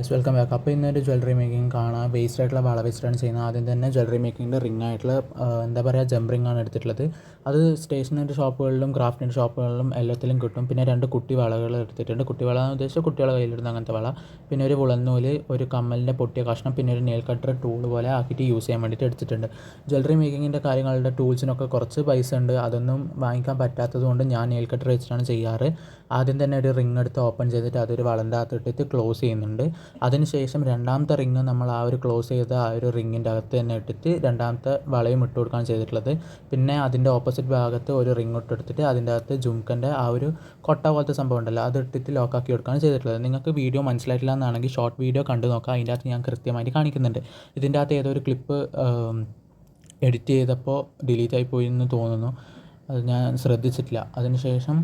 Yes welcome back അപ്പോൾ ഇന്നൊരു jewellery making കാണാം. വേസ്റ്റ് ആയിട്ടുള്ള വള വെച്ചിട്ടാണ് ചെയ്യുന്നത് ആദ്യം തന്നെ ജ്വല്ലറി മേക്കിങ്ങിന്റെ റിംഗ് ആയിട്ടുള്ള എന്താ പറയുക ജംപ് റിംഗ് ആണ് എടുത്തിട്ടുള്ളത്. അത് സ്റ്റേഷനറി ഷോപ്പുകളിലും ക്രാഫ്റ്റിന്റെ ഷോപ്പുകളിലും എല്ലാത്തിലും കിട്ടും. പിന്നെ രണ്ട് കുട്ടി വളകൾ എടുത്തിട്ടുണ്ട്. കുട്ടി വള എന്ന് ഉദ്ദേശിച്ചാൽ കുട്ടികളെ കയ്യിലിടുന്ന അങ്ങനത്തെ വള. പിന്നെ ഒരു ഉളന്നൂൽ ഒരു കമ്മലിന്റെ പൊട്ടിയ കഷ്ണം പിന്നെ ഒരു നെയിൽ കട്ടർ ടൂൾ പോലെ ആക്കിയിട്ട് യൂസ് ചെയ്യാൻ വേണ്ടിയിട്ട് എടുത്തിട്ടുണ്ട്. ജ്വല്ലറി മേക്കിങ്ങിന്റെ കാര്യങ്ങളുടെ ടൂൾസിനൊക്കെ കുറച്ച് പൈസ ഉണ്ട്. അതൊന്നും വാങ്ങിക്കാൻ പറ്റാത്തതുകൊണ്ട് ഞാൻ നെയിൽ കട്ടർ വെച്ചിട്ടാണ് ചെയ്യാറ്. ആദ്യം തന്നെ ഒരു റിംഗ് എടുത്ത് ഓപ്പൺ ചെയ്തിട്ട് അതൊരു വളന്റെ ക്ലോസ് ചെയ്യുന്നുണ്ട്. അതിനുശേഷം രണ്ടാമത്തെ റിങ് നമ്മൾ ആ ഒരു ക്ലോസ് ചെയ്ത ആ ഒരു റിങ്ങിന്റെ അകത്ത് തന്നെ ഇട്ടിട്ട് രണ്ടാമത്തെ വളയും ഇട്ട് കൊടുക്കുകയാണ് ചെയ്തിട്ടുള്ളത്. പിന്നെ അതിന്റെ ഓപ്പോസിറ്റ് ഭാഗത്ത് ഒരു റിങ് ഇട്ട് എടുത്തിട്ട് അതിന്റെ അകത്ത് ജുംക്കന്റെ ആ ഒരു കൊട്ട പോലത്തെ സംഭവം ഉണ്ടല്ലോ അത് ഇട്ടിട്ട് ലോക്കാക്കി കൊടുക്കുകയാണ് ചെയ്തിട്ടുള്ളത്. നിങ്ങൾക്ക് വീഡിയോ മനസ്സിലായിട്ടില്ല എന്നാണെങ്കിൽ ഷോർട്ട് വീഡിയോ കണ്ടു നോക്കാം. അതിന്റെ അകത്ത് ഞാൻ കൃത്യമായിട്ട് കാണിക്കുന്നുണ്ട്. ഇതിന്റെ അകത്ത് ഏതോ ഒരു ക്ലിപ്പ് എഡിറ്റ് ചെയ്തപ്പോൾ ഡിലീറ്റ് ആയി പോയി എന്ന് തോന്നുന്നു. അത് ഞാൻ ശ്രദ്ധിച്ചിട്ടില്ല. അതിനുശേഷം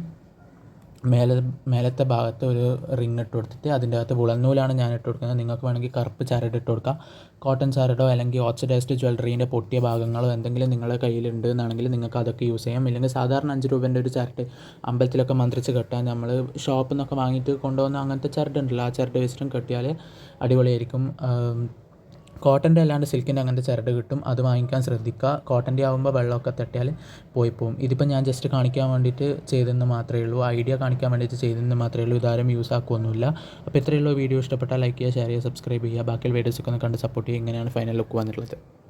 മേലെ മേലത്തെ ഭാഗത്ത് ഒരു റിങ് ഇട്ട് കൊടുത്തിട്ട് അതിന്റെ അകത്ത് വുളന്നൂലാണ് ഞാൻ ഇട്ട് കൊടുക്കുന്നത്. നിങ്ങൾക്ക് വേണമെങ്കിൽ കറുപ്പ് ചരട് ഇട്ട് കൊടുക്കാം. കോട്ടൺ ചരടോ അല്ലെങ്കിൽ ഓക്സിഡൈസ്ഡ് ജ്വല്ലറീന്റെ പൊട്ടിയ ഭാഗങ്ങളോ എന്തെങ്കിലും നിങ്ങളുടെ കയ്യിലുണ്ട് എന്നാണെങ്കിൽ നിങ്ങൾക്ക് അതൊക്കെ യൂസ് ചെയ്യാം. ഇല്ലെങ്കിൽ സാധാരണ അഞ്ച് രൂപേന്റെ ഒരു ചരട് അമ്പലത്തിലൊക്കെ മന്ത്രിച്ച് കെട്ടാൻ നമ്മൾ ഷോപ്പിൽ നിന്നൊക്കെ വാങ്ങിയിട്ട് കൊണ്ടുപോകുന്ന അങ്ങനത്തെ ചരട് ഉണ്ടല്ലോ ആ ചരട് വെച്ചിട്ടും കെട്ടിയാൽ അടിപൊളിയായിരിക്കും. കോട്ടന്റെ അല്ലാണ്ട് സിൽക്കിന്റെ അങ്ങനത്തെ ചരട് കിട്ടും. അത് വാങ്ങിക്കാൻ ശ്രദ്ധിക്കുക. കോട്ടന്റെ ആകുമ്പോൾ വെള്ളമൊക്കെ തട്ടിയാൽ പോയി പോകും ഇതിപ്പോൾ ഞാൻ ജസ്റ്റ് കാണിക്കാൻ വേണ്ടിയിട്ട് ചെയ്തെന്ന് മാത്രമേ ഉള്ളൂ. ഐഡിയ കാണിക്കാൻ വേണ്ടിയിട്ട് ചെയ്തെന്ന് മാത്രമേ ഉള്ളൂ. ഇതാരും യൂസ് ആക്കുമൊന്നുമില്ല അപ്പോൾ ഇത്രയുള്ള വീഡിയോ ഇഷ്ടപ്പെട്ടാൽ ലൈക്ക് ചെയ്യുക ഷെയർ ചെയ്യുക സബ്സ്ക്രൈബ് ചെയ്യുക. ബാക്കിയുള്ള വീഡിയോസൊക്കെ ഒന്ന് കണ്ട് സപ്പോർട്ട് ചെയ്യുക. ഇങ്ങനെയാണ് ഫൈനൽ ലുക്ക് വന്നിട്ടുള്ളത്.